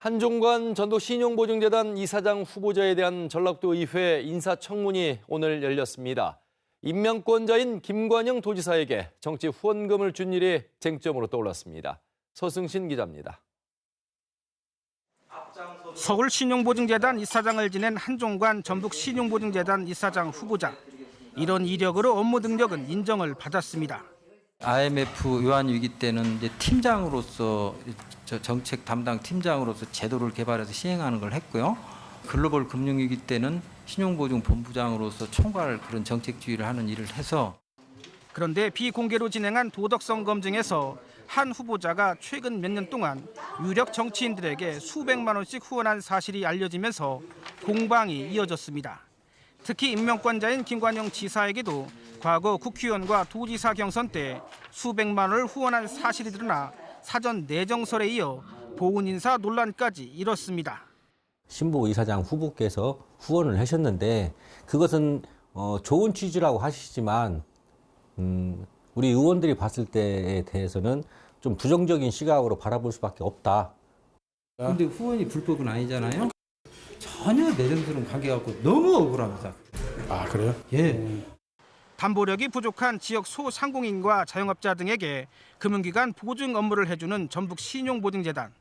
한종관 전북 신용보증재단 이사장 후보자에 대한 전라도 의회 인사청문이 오늘 열렸습니다. 임명권자인 김관영 도지사에게 정치 후원금을 준 일이 쟁점으로 떠올랐습니다. 서승신 기자입니다. 서울 신용보증재단 이사장을 지낸 한종관 전북 신용보증재단 이사장 후보자. 이런 이력으로 업무 능력은 인정을 받았습니다. IMF 외환위기 때는 이제 팀장으로서 저 정책 담당 팀장으로서 제도를 개발해서 시행하는 걸 했고요. 글로벌 금융위기 때는 신용보증본부장으로서 총괄 그런 정책주의를 하는 일을 해서 그런데 비공개로 진행한 도덕성 검증에서 한 후보자가 최근 몇 년 동안 유력 정치인들에게 수백만 원씩 후원한 사실이 알려지면서 공방이 이어졌습니다. 특히 임명권자인 김관영 지사에게도 과거 국회의원과 도지사 경선 때 수백만 원을 후원한 사실이 드러나 사전 내정설에 이어 보훈 인사 논란까지 일었습니다. 신보 이사장 후보께서 후원을 하셨는데 그것은 어, 좋은 취지라고 하시지만 음, 우리 의원들이 봤을 때에 대해서는 좀 부정적인 시각으로 바라볼 수밖에 없다. 근데 후원이 불법은 아니잖아요. 전혀 내정스러운 관계 갖고 너무 억울합니다. 아 그래요? 예. 담보력이 부족한 지역 소상공인과 자영업자 등에게 금융기관 보증 업무를 해주는 전북 신용보증재단.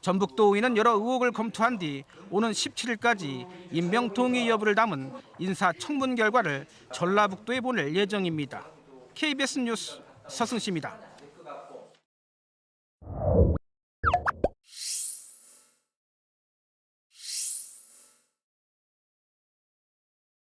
전북도의회는 여러 의혹을 검토한 뒤 오는 17일까지 임명 동의 여부를 담은 인사 청문 결과를 전라북도에 보낼 예정입니다. KBS 뉴스 서승씨입니다.